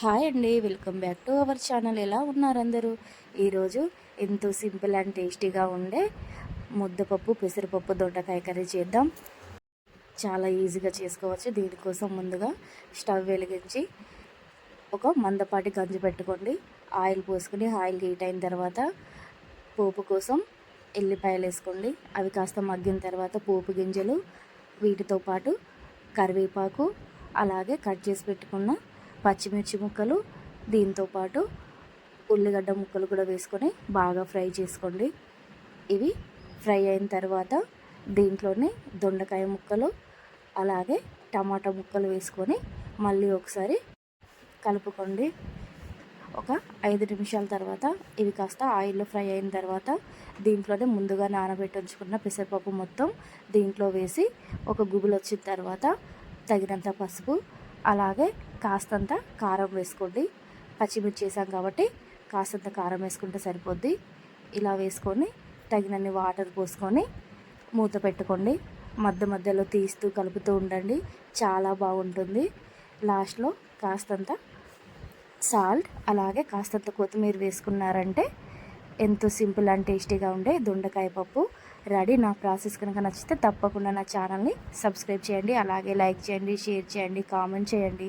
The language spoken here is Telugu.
హాయ్ అండి welcome back to our channel. ఎలా ఉన్నారు అందరూ? ఈరోజు ఎంతో సింపుల్ అండ్ టేస్టీగా ఉండే ముద్దపప్పు పెసరపప్పు దొండకాయ కర్రీ చేద్దాం. చాలా ఈజీగా చేసుకోవచ్చు. దీనికోసం ముందుగా స్టవ్ వెలిగించి ఒక మందపాటి గంజు పెట్టుకోండి. ఆయిల్ పోసుకుని ఆయిల్ హీట్ అయిన తర్వాత పోపు కోసం ఎల్లిపాయలు వేసుకోండి. అవి కాస్త మగ్గిన తర్వాత పోపు గింజలు వీటితో పాటు కరివేపాకు అలాగే కట్ చేసి పెట్టుకున్న పచ్చిమిర్చి ముక్కలు దీంతో పాటు ఉల్లిగడ్డ ముక్కలు కూడా వేసుకొని బాగా ఫ్రై చేసుకోండి. ఇవి ఫ్రై అయిన తర్వాత దీంట్లోనే దొండకాయ ముక్కలు అలాగే టమాటా ముక్కలు వేసుకొని మళ్ళీ ఒకసారి కలుపుకోండి. ఒక ఐదు నిమిషాల తర్వాత ఇవి కాస్త ఆయిల్లో ఫ్రై అయిన తర్వాత దీంట్లోనే ముందుగా నానబెట్టి ఉంచుకున్న పెసరపప్పు మొత్తం దీంట్లో వేసి ఒక గుబులు వచ్చిన తర్వాత తగినంత పసుపు అలాగే కాస్తంత కారం వేసుకోండి. పచ్చిమిర్చి వేసాం కాబట్టి కాస్తంత కారం వేసుకుంటే సరిపోద్ది. ఇలా వేసుకొని తగినన్ని వాటర్ పోసుకొని మూత పెట్టుకోండి. మధ్య మధ్యలో తీస్తూ కలుపుతూ ఉండండి. చాలా బాగుంటుంది. లాస్ట్లో కాస్తంత సాల్ట్ అలాగే కాస్తంత కొత్తిమీర వేసుకున్నారంటే ఎంతో సింపుల్ అండ్ టేస్టీగా ఉండే దొండకాయ పప్పు రెడీ. నా ప్రాసెస్ కనుక నచ్చితే తప్పకుండా నా ఛానల్ని సబ్స్క్రైబ్ చేయండి. అలాగే లైక్ చేయండి షేర్ చేయండి కామెంట్ చేయండి.